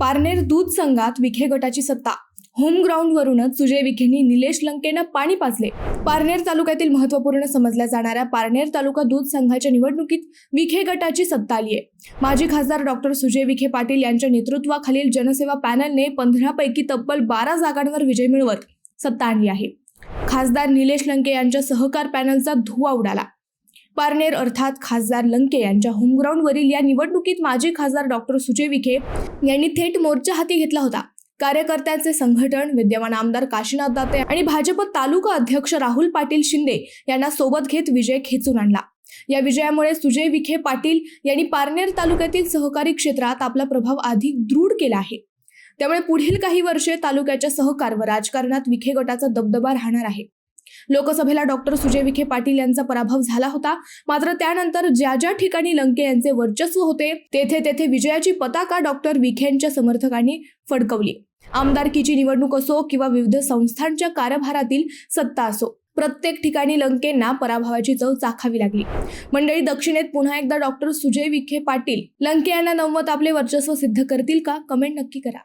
पारनेर दूध संघात विखे गटाची सत्ता. होम ग्राउंडवरूनच सुजय विखेंनी निलेश लंकेनं पाणी पाजले. पारनेर तालुक्यातील महत्त्वपूर्ण समजल्या जाणाऱ्या पारनेर तालुका दूध संघाच्या निवडणुकीत विखे गटाची सत्ता आली आहे. माजी खासदार डॉक्टर सुजय विखे पाटील यांच्या नेतृत्वाखालील जनसेवा पॅनलने पंधरापैकी तब्बल बारा जागांवर विजय मिळवत सत्ता आणली आहे. खासदार निलेश लंके यांच्या सहकार पॅनलचा धुवा उडाला. पारनेर अर्थात खासदार लंके यांच्या होमग्राऊंडवरील या निवडणुकीत माजी खासदार डॉक्टर सुजय विखे यांनी थेट मोर्चा हाती घेतला होता. कार्यकर्त्यांचे संघटन विद्यमान आमदार काशीनाथ दाते आणि भाजप तालुका अध्यक्ष राहुल पाटील शिंदे यांना सोबत घेत विजय खेचून आणला. या विजयामुळे सुजय विखे पाटील यांनी पारनेर तालुक्यातील सहकारी क्षेत्रात आपला प्रभाव अधिक दृढ केला आहे. त्यामुळे पुढील काही वर्षे तालुक्याच्या सहकार व राजकारणात विखे गटाचा दबदबा राहणार आहे. लोकसभेला डॉक्टर सुजय विखे पाटील यांचा पराभव झाला होता. मात्र त्यानंतर ज्या ज्या ठिकाणी लंके यांचे वर्चस्व होते तेथे तेथे विजयाची पताका डॉक्टर विखेंच्या समर्थकांनी फडकवली. आमदारकीची निवडणूक असो किंवा विविध संस्थांच्या कारभारातील सत्ता असो प्रत्येक ठिकाणी लंकेंना पराभवाची चव चाखावी लागली. मंडळी दक्षिणेत पुन्हा एकदा डॉक्टर सुजय विखे पाटील लंके यांना नवमत आपले वर्चस्व सिद्ध करतील का? कमेंट नक्की करा.